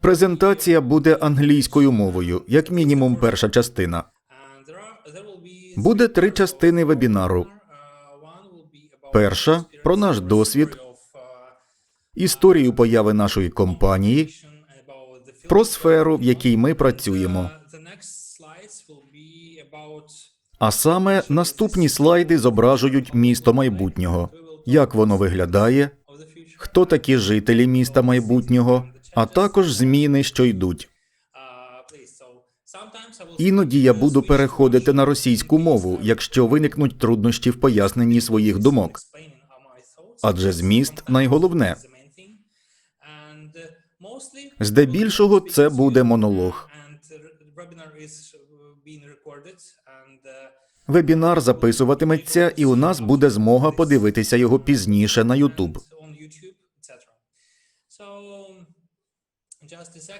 Презентація буде англійською мовою, як мінімум перша частина. Буде три частини вебінару. Перша про наш досвід, історію появи нашої компанії, про сферу, в якій ми працюємо. А саме наступні слайди зображують місто майбутнього, як воно виглядає, хто такі жителі міста майбутнього, а також зміни, що йдуть. Іноді я буду переходити на російську мову, якщо виникнуть труднощі в поясненні своїх думок. Адже зміст найголовне. Здебільшого це буде монолог. Вебінар записуватиметься, і у нас буде змога подивитися його пізніше на YouTube.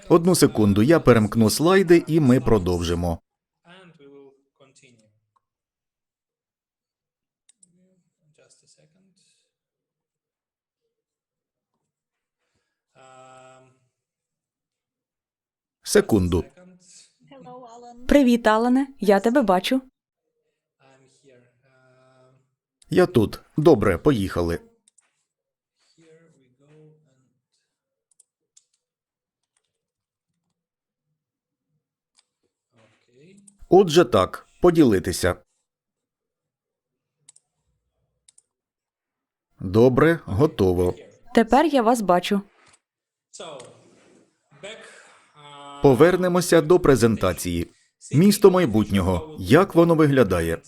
Одну секунду, я перемкну слайди, і ми продовжимо. Секунду. Привіт, Алане. Я тебе бачу. Я тут. Добре, поїхали. Отже, так, поділитися. Добре, готово. Тепер я вас бачу. Повернемося до презентації. Місто майбутнього. Як воно виглядає?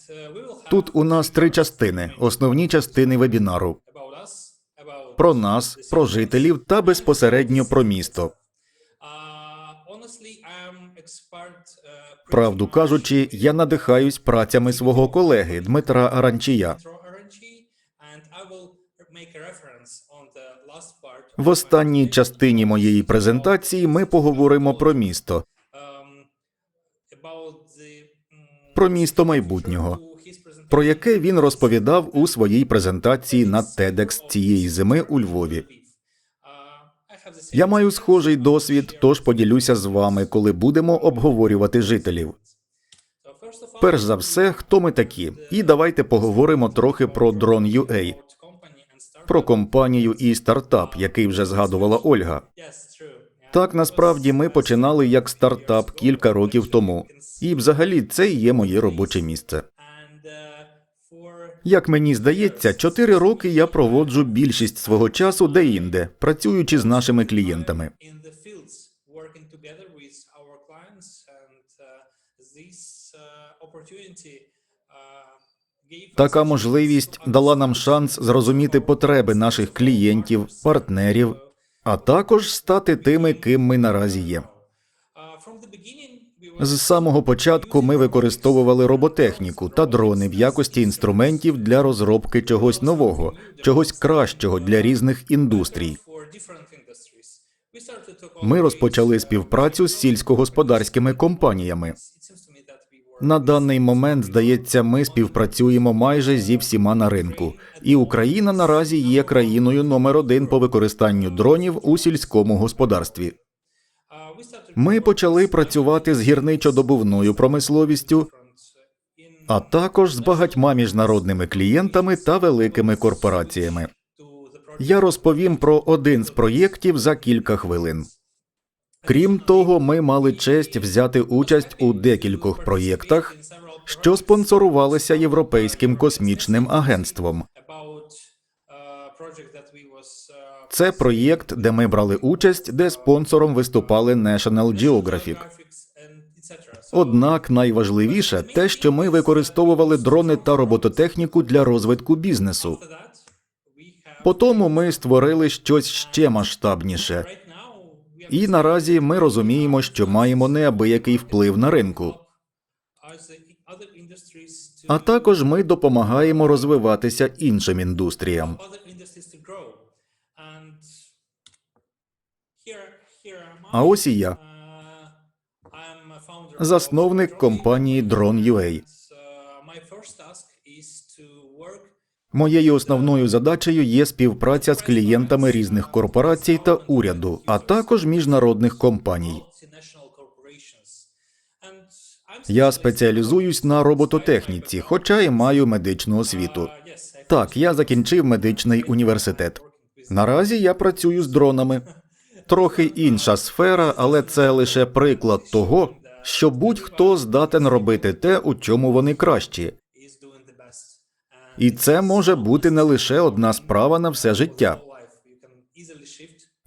Тут у нас три частини, основні частини вебінару. Про нас, про жителів та безпосередньо про місто. Правду кажучи, я надихаюсь працями свого колеги Дмитра Аранчія. В останній частині моєї презентації ми поговоримо про місто, про місто майбутнього, про яке він розповідав у своїй презентації на TEDx цієї зими у Львові. Я маю схожий досвід, тож поділюся з вами, коли будемо обговорювати жителів. Перш за все, хто ми такі, і давайте поговоримо трохи про Drone.ua, company and про компанію і стартап, який вже згадувала Ольга. Так, насправді ми починали як стартап кілька років тому, і взагалі це є моє робоче місце. Як мені здається, чотири роки я проводжу більшість свого часу де-інде, працюючи з нашими клієнтами. uh, uh, uh, Така можливість дала нам шанс зрозуміти потреби наших клієнтів, партнерів, а також стати тими, ким ми наразі є. З самого початку ми використовували роботехніку та дрони в якості інструментів для розробки чогось нового, чогось кращого для різних індустрій. Ми розпочали співпрацю з сільськогосподарськими компаніями. На даний момент, здається, ми співпрацюємо майже зі всіма на ринку, і Україна наразі є країною номер один по використанню дронів у сільському господарстві. Ми почали працювати з гірничодобувною промисловістю, а також з багатьма міжнародними клієнтами та великими корпораціями. Я розповім про один з проєктів за кілька хвилин. Крім того, ми мали честь взяти участь у декількох проєктах, що спонсорувалися Європейським космічним агентством. Це проєкт, де ми брали участь, де спонсором виступали National Geographic. Однак найважливіше те, що ми використовували дрони та робототехніку для розвитку бізнесу. По тому ми створили щось ще масштабніше. І наразі ми розуміємо, що маємо неабиякий вплив на ринку. А також ми допомагаємо розвиватися іншим індустріям. А ось і я, засновник компанії Drone.ua. Моєю основною задачею є співпраця з клієнтами різних корпорацій та уряду, а також міжнародних компаній. Я спеціалізуюсь на робототехніці, хоча і маю медичну освіту. Так, я закінчив медичний університет. Наразі я працюю з дронами. Трохи інша сфера, але це лише приклад того, що будь-хто здатен робити те, у чому вони кращі. І це може бути не лише одна справа на все життя.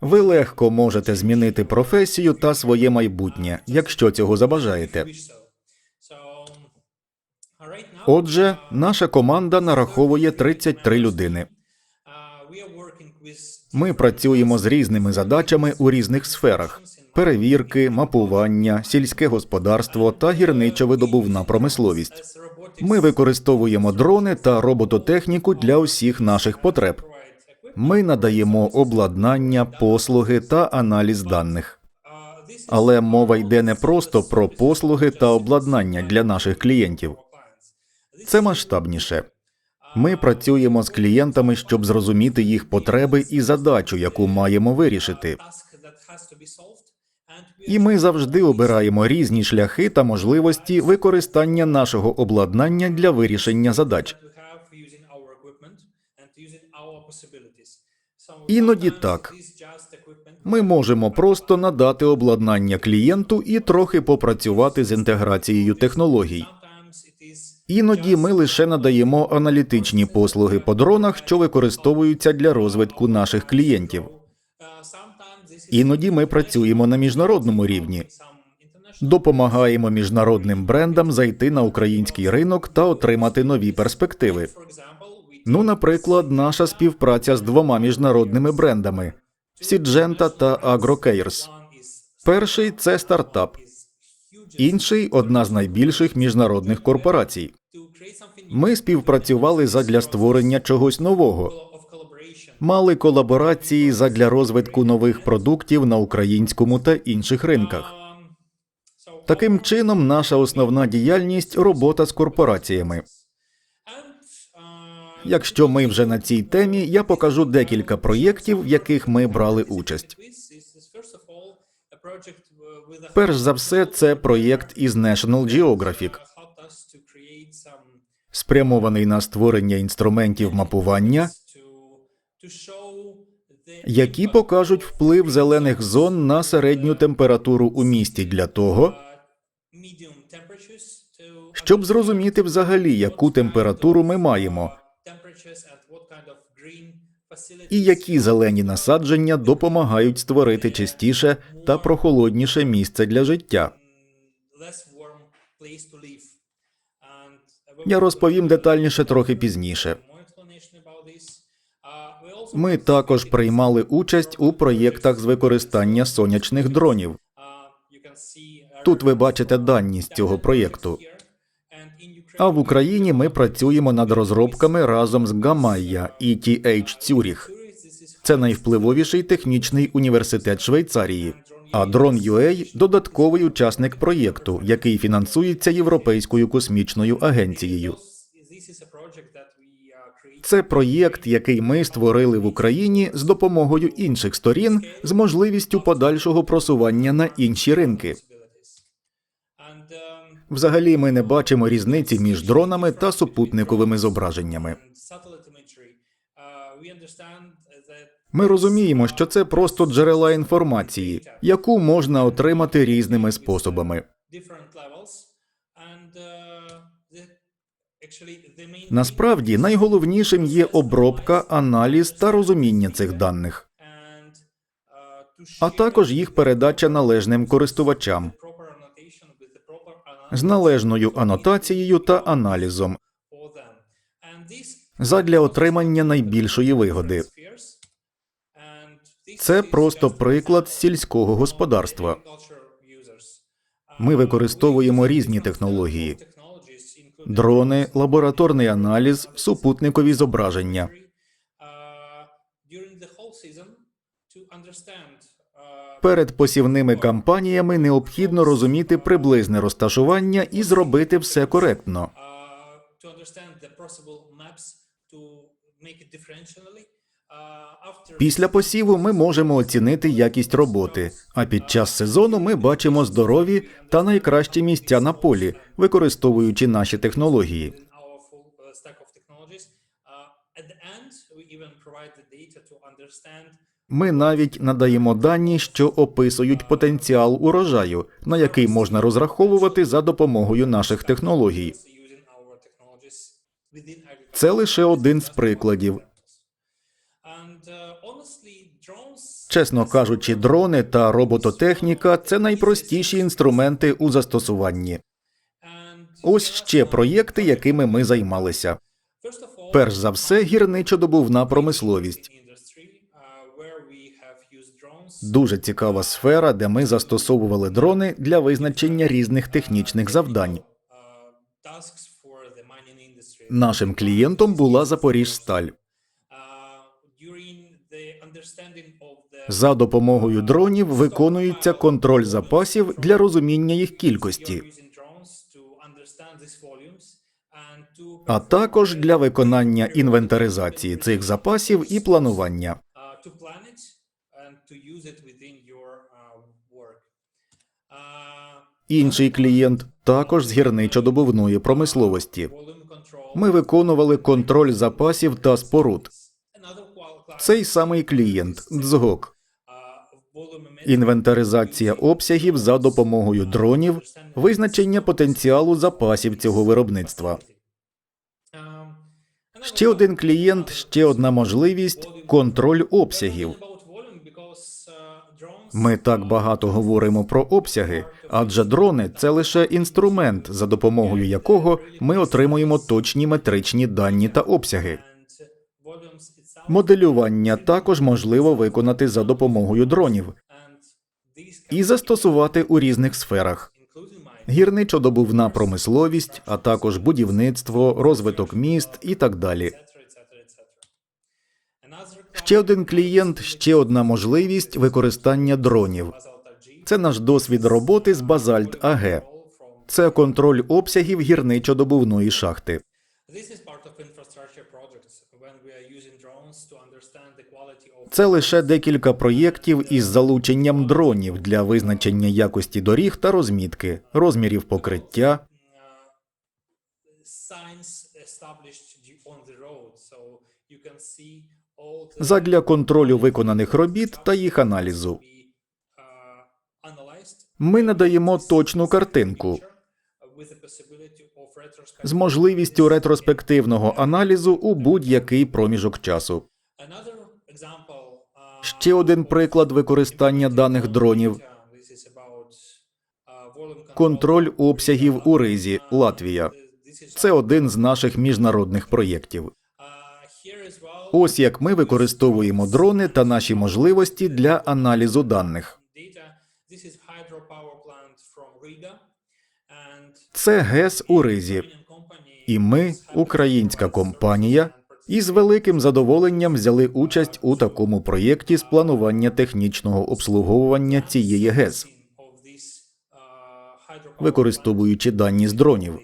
Ви легко можете змінити професію та своє майбутнє, якщо цього забажаєте. Отже, наша команда нараховує 33 людини. Ми працюємо з різними задачами у різних сферах: перевірки, мапування, сільське господарство та гірничо-видобувна промисловість. Ми використовуємо дрони та робототехніку для усіх наших потреб. Ми надаємо обладнання, послуги та аналіз даних. Але мова йде не просто про послуги та обладнання для наших клієнтів. Це масштабніше. Ми працюємо з клієнтами, щоб зрозуміти їх потреби і задачу, яку маємо вирішити. І ми завжди обираємо різні шляхи та можливості використання нашого обладнання для вирішення задач. Іноді так. Ми можемо просто надати обладнання клієнту і трохи попрацювати з інтеграцією технологій. Іноді ми лише надаємо аналітичні послуги по дронах, що використовуються для розвитку наших клієнтів. Іноді ми працюємо на міжнародному рівні, допомагаємо міжнародним брендам зайти на український ринок та отримати нові перспективи. Ну, наприклад, наша співпраця з двома міжнародними брендами Сіджента та AgroCares. Перший це стартап, інший одна з найбільших міжнародних корпорацій. Ми співпрацювали задля створення чогось нового, мали колаборації задля розвитку нових продуктів на українському та інших ринках. Таким чином, наша основна діяльність робота з корпораціями. Якщо ми вже на цій темі, я покажу декілька проєктів, в яких ми брали участь. Перш за все, це проєкт із National Geographic, спрямований на створення інструментів мапування, які покажуть вплив зелених зон на середню температуру у місті для того, щоб зрозуміти взагалі, яку температуру ми маємо, і які зелені насадження допомагають створити чистіше та прохолодніше місце для життя. Я розповім детальніше трохи пізніше. Ми також приймали участь у проєктах з використання сонячних дронів. Тут ви бачите дані з цього проєкту. А в Україні ми працюємо над розробками разом з Гамайя ETH Цюріх. Це найвпливовіший технічний університет Швейцарії. А Drone.ua – додатковий учасник проєкту, який фінансується Європейською космічною агенцією. Це проєкт, який ми створили в Україні з допомогою інших сторін з можливістю подальшого просування на інші ринки. Взагалі, ми не бачимо різниці між дронами та супутниковими зображеннями. Ми розуміємо, що це просто джерела інформації, яку можна отримати різними способами. Насправді найголовнішим є обробка, аналіз та розуміння цих даних, а також їх передача належним користувачам з належною анотацією та аналізом задля отримання найбільшої вигоди. Це просто приклад сільського господарства. Ми використовуємо різні технології: дрони, лабораторний аналіз, супутникові зображення. Перед посівними кампаніями необхідно розуміти приблизне розташування і зробити все коректно. Після посіву ми можемо оцінити якість роботи, а під час сезону ми бачимо здорові та найкращі місця на полі, використовуючи наші технології. Ми навіть надаємо дані, що описують потенціал урожаю, на який можна розраховувати за допомогою наших технологій. Це лише один з прикладів. Чесно кажучи, дрони та робототехніка це найпростіші інструменти у застосуванні. Ось ще проєкти, якими ми займалися. Перш за все, гірничодобувна промисловість. Дуже цікава сфера, де ми застосовували дрони для визначення різних технічних завдань. Нашим клієнтом була Запоріжсталь. За допомогою дронів виконується контроль запасів для розуміння їх кількості, а також для виконання інвентаризації цих запасів і планування. Інший клієнт також з гірничодобувної промисловості. Ми виконували контроль запасів та споруд. Цей самий клієнт Дзгок. Інвентаризація обсягів за допомогою дронів, визначення потенціалу запасів цього виробництва. Ще один клієнт, ще одна можливість контроль обсягів. Ми так багато говоримо про обсяги, адже дрони це лише інструмент, за допомогою якого ми отримуємо точні метричні дані та обсяги. Моделювання також можливо виконати за допомогою дронів і застосувати у різних сферах. Гірничодобувна промисловість, а також будівництво, розвиток міст і так далі. Ще один клієнт, ще одна можливість використання дронів. Це наш досвід роботи з Базальт АГ. Це контроль обсягів гірничодобувної шахти. Це лише декілька проєктів із залученням дронів для визначення якості доріг та розмітки, розмірів покриття, задля контролю виконаних робіт та їх аналізу. Ми надаємо точну картинку з можливістю ретроспективного аналізу у будь-який проміжок часу. Ще один приклад використання даних дронів контроль обсягів у ризі Латвія. Це один з наших міжнародних проєктів. Ось як ми використовуємо дрони та наші можливості для аналізу даних. Це ГЕС у Ризі. І ми, українська компанія, із великим задоволенням взяли участь у такому проєкті з планування технічного обслуговування цієї ГЕС, використовуючи дані з дронів.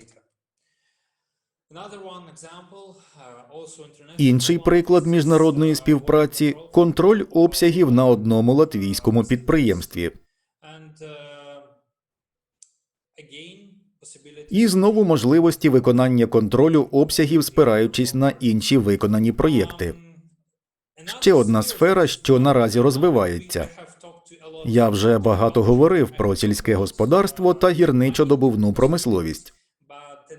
Інший приклад міжнародної співпраці контроль обсягів на одному латвійському підприємстві. І знову можливості виконання контролю обсягів, спираючись на інші виконані проєкти. Ще одна сфера, що наразі розвивається. Я вже багато говорив про сільське господарство та гірничодобувну промисловість.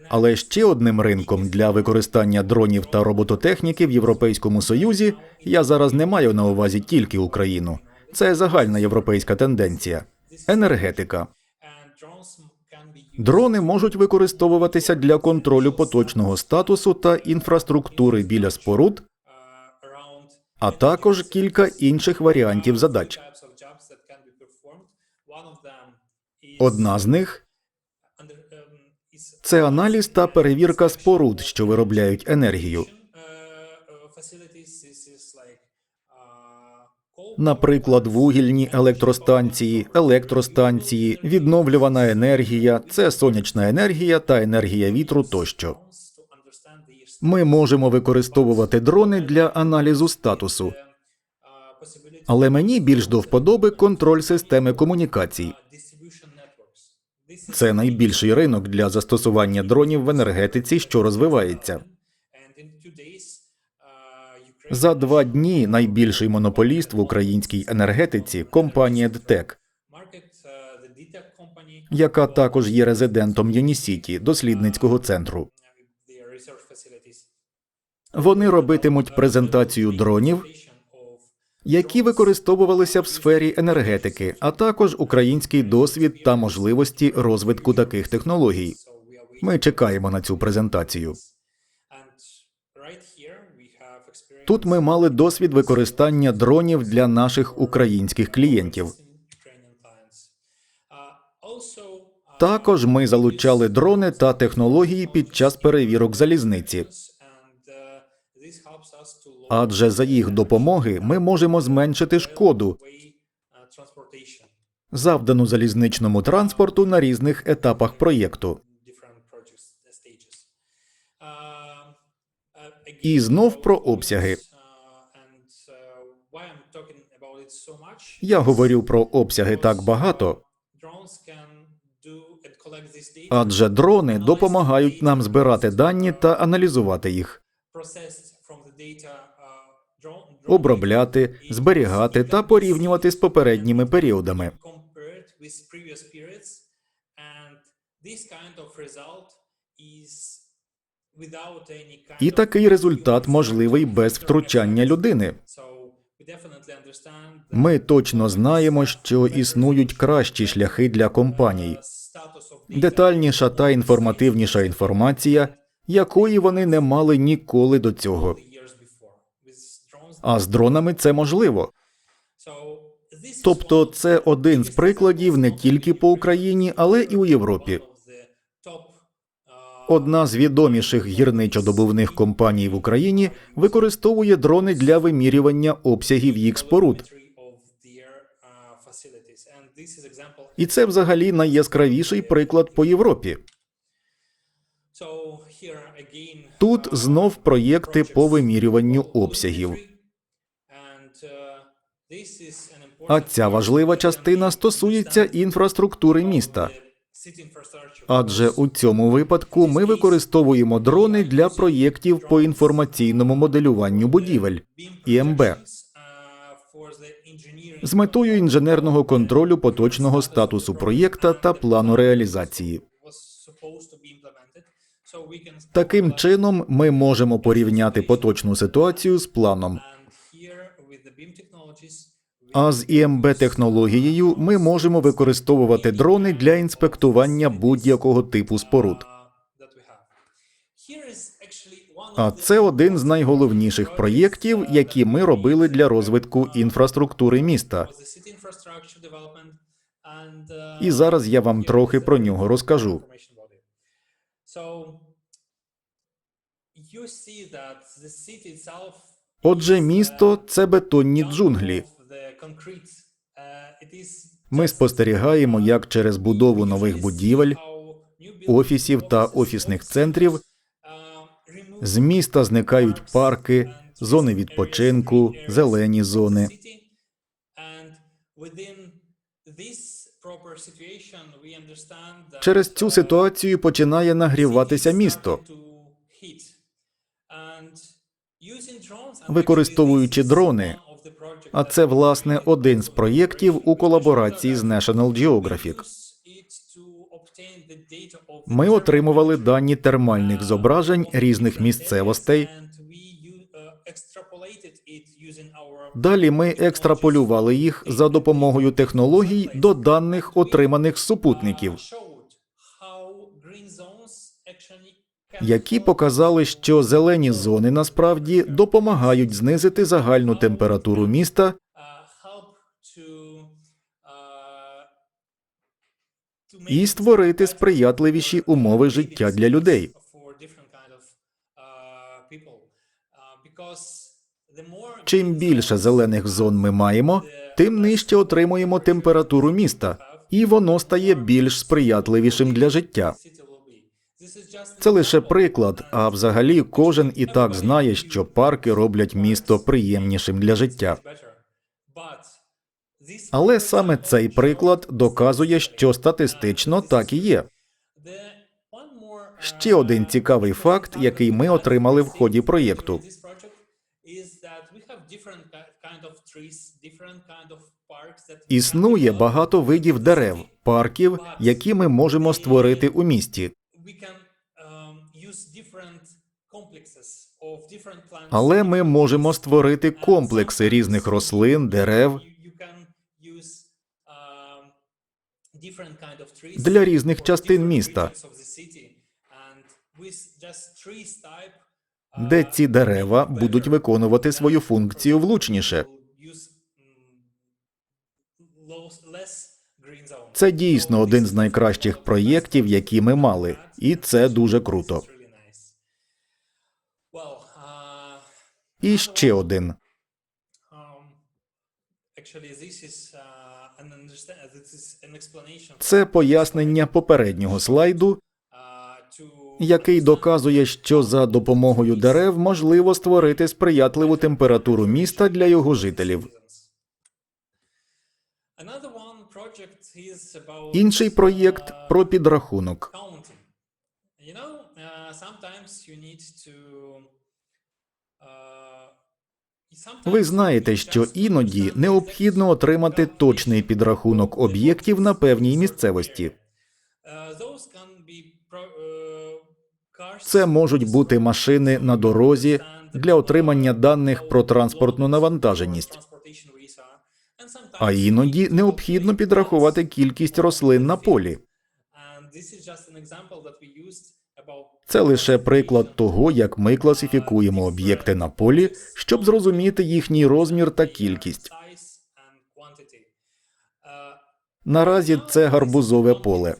Але ще одним ринком для використання дронів та робототехніки в Європейському Союзі я зараз не маю на увазі тільки Україну. Це загальна європейська тенденція енергетика. Дрони можуть використовуватися для контролю поточного статусу та інфраструктури біля споруд, а також кілька інших варіантів задач. Одна з них це аналіз та перевірка споруд, що виробляють енергію. Наприклад, вугільні електростанції, електростанції, відновлювана енергія, це сонячна енергія та енергія вітру тощо. Ми можемо використовувати дрони для аналізу статусу, але мені більш до вподоби контроль системи комунікацій. Це найбільший ринок для застосування дронів в енергетиці, що розвивається. За два дні найбільший монополіст в українській енергетиці компанія ДТЕК, яка також є резидентом Юнісіті, дослідницького центру. Вони робитимуть презентацію дронів, які використовувалися в сфері енергетики, а також український досвід та можливості розвитку таких технологій. Ми чекаємо на цю презентацію. Тут ми мали досвід використання дронів для наших українських клієнтів. Також ми залучали дрони та технології під час перевірок залізниці, адже за їх допомоги ми можемо зменшити шкоду, завдану залізничному транспорту на різних етапах проєкту. І знов про обсяги. Я говорю про обсяги так багато, адже дрони допомагають нам збирати дані та аналізувати їх, обробляти, зберігати та порівнювати з попередніми періодами. І такий результат можливий без втручання людини. Ми точно знаємо, що існують кращі шляхи для компаній, детальніша та інформативніша інформація, якої вони не мали ніколи до цього. А з дронами це можливо. Тобто, це один з прикладів не тільки по Україні, але і у Європі. Одна з відоміших гірничодобувних компаній в Україні використовує дрони для вимірювання обсягів їх споруд. І це взагалі найяскравіший приклад по Європі. Тут знов проєкти по вимірюванню обсягів. А ця важлива частина стосується інфраструктури міста. Адже у цьому випадку ми використовуємо дрони для проєктів по інформаційному моделюванню будівель ІМБ з метою інженерного контролю поточного статусу проєкта та плану реалізації. Таким чином, ми можемо порівняти поточну ситуацію з планом. А з ІМБ технологією ми можемо використовувати дрони для інспектування будь-якого типу споруд. А це один з найголовніших проєктів, які ми робили для розвитку інфраструктури міста. І зараз я вам трохи про нього розкажу. Отже, місто це бетонні джунглі. Ми спостерігаємо, як через будову нових будівель, офісів та офісних центрів з міста зникають парки, зони відпочинку, зелені зони. Через цю ситуацію починає нагріватися місто. Використовуючи дрони, а це власне один з проєктів у колаборації з National Geographic. Ми отримували дані термальних зображень різних місцевостей. Далі ми екстраполювали їх за допомогою технологій до даних, отриманих супутників, які показали, що зелені зони насправді допомагають знизити загальну температуру міста і створити сприятливіші умови життя для людей. Чим більше зелених зон ми маємо, тим нижче отримуємо температуру міста, і воно стає більш сприятливішим для життя. Це лише приклад, а взагалі кожен і так знає, що парки роблять місто приємнішим для життя. Але саме цей приклад доказує, що статистично так і є. Ще один цікавий факт, який ми отримали в ході проєкту. Існує багато видів дерев, парків, які ми можемо створити у місті. Але ми можемо створити комплекси різних рослин, дерев для різних частин міста, де ці дерева будуть виконувати свою функцію влучніше. Це дійсно один з найкращих проєктів, які ми мали, і це дуже круто. І ще один. Це пояснення попереднього слайду, який доказує, що за допомогою дерев можливо створити сприятливу температуру міста для його жителів. Інший проєкт про підрахунок. Ви знаєте, що іноді необхідно отримати точний підрахунок об'єктів на певній місцевості. Це можуть бути машини на дорозі для отримання даних про транспортну навантаженість. А іноді необхідно підрахувати кількість рослин на полі. Це лише приклад того, як ми класифікуємо об'єкти на полі, щоб зрозуміти їхній розмір та кількість. Наразі це гарбузове поле.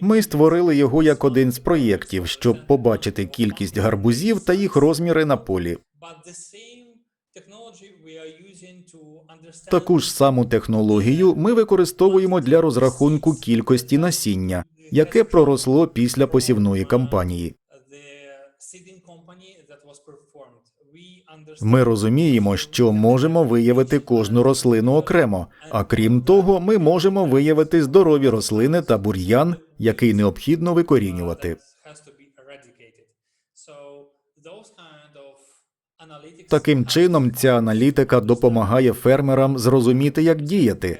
Ми створили його як один з проєктів, щоб побачити кількість гарбузів та їх розміри на полі. Таку ж саму технологію ми використовуємо для розрахунку кількості насіння, яке проросло після посівної кампанії. Ми розуміємо, що можемо виявити кожну рослину окремо, а крім того, ми можемо виявити здорові рослини та бур'ян, який необхідно викорінювати. Таким чином, ця аналітика допомагає фермерам зрозуміти, як діяти,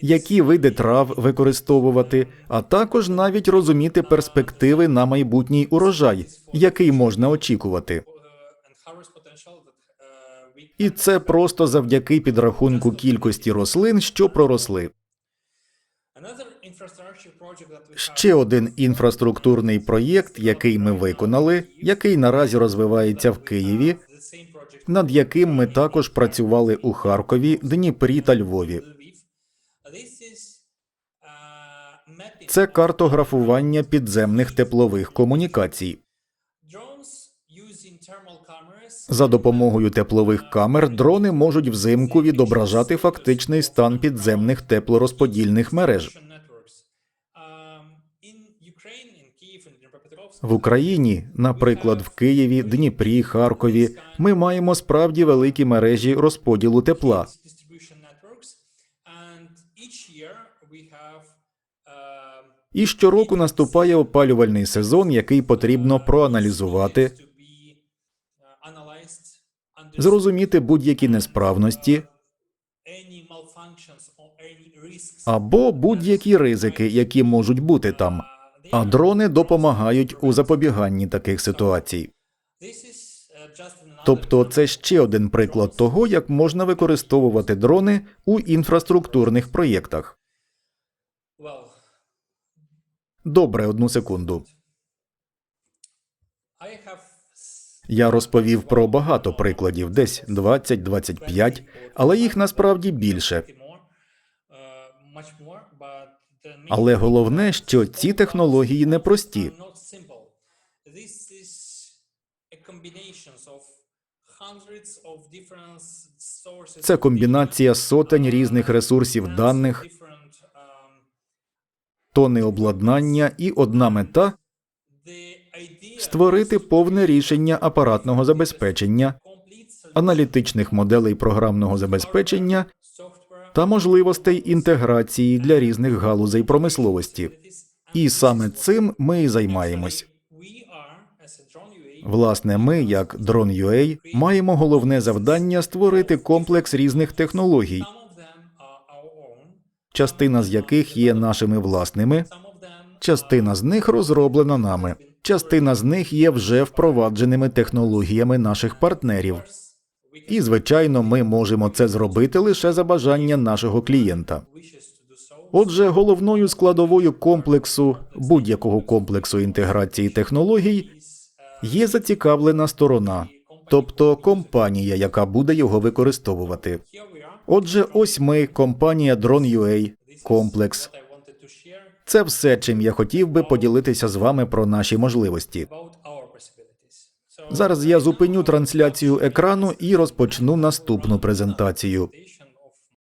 які види трав використовувати, а також навіть розуміти перспективи на майбутній урожай, який можна очікувати. І це просто завдяки підрахунку кількості рослин, що проросли. Ще один інфраструктурний проєкт, який ми виконали, який наразі розвивається в Києві, над яким ми також працювали у Харкові, Дніпрі та Львові. Це картографування підземних теплових комунікацій. За допомогою теплових камер дрони можуть взимку відображати фактичний стан підземних теплорозподільних мереж. В Україні, наприклад, в Києві, Дніпрі, Харкові, ми маємо справді великі мережі розподілу тепла. І щороку наступає опалювальний сезон, який потрібно проаналізувати, зрозуміти будь-які несправності або будь-які ризики, які можуть бути там. А дрони допомагають у запобіганні таких ситуацій. Тобто, це ще один приклад того, як можна використовувати дрони у інфраструктурних проєктах. Добре, одну секунду. Я розповів про багато прикладів, десь 20-25, але їх насправді більше. Але головне, що ці технології непрості. Це комбінація сотень різних ресурсів даних, тони обладнання і одна мета створити повне рішення апаратного забезпечення, аналітичних моделей програмного забезпечення та можливостей інтеграції для різних галузей промисловості. І саме цим ми і займаємось. Власне, ми, як Drone.ua, маємо головне завдання створити комплекс різних технологій, частина з яких є нашими власними, частина з них розроблена нами, частина з них є вже впровадженими технологіями наших партнерів. І, звичайно, ми можемо це зробити лише за бажання нашого клієнта. Отже, головною складовою комплексу будь-якого комплексу інтеграції технологій є зацікавлена сторона, тобто компанія, яка буде його використовувати. Отже, ось ми, компанія Drone.ua, комплекс. Це все, чим я хотів би поділитися з вами про наші можливості. Зараз я зупиню трансляцію екрану і розпочну наступну презентацію.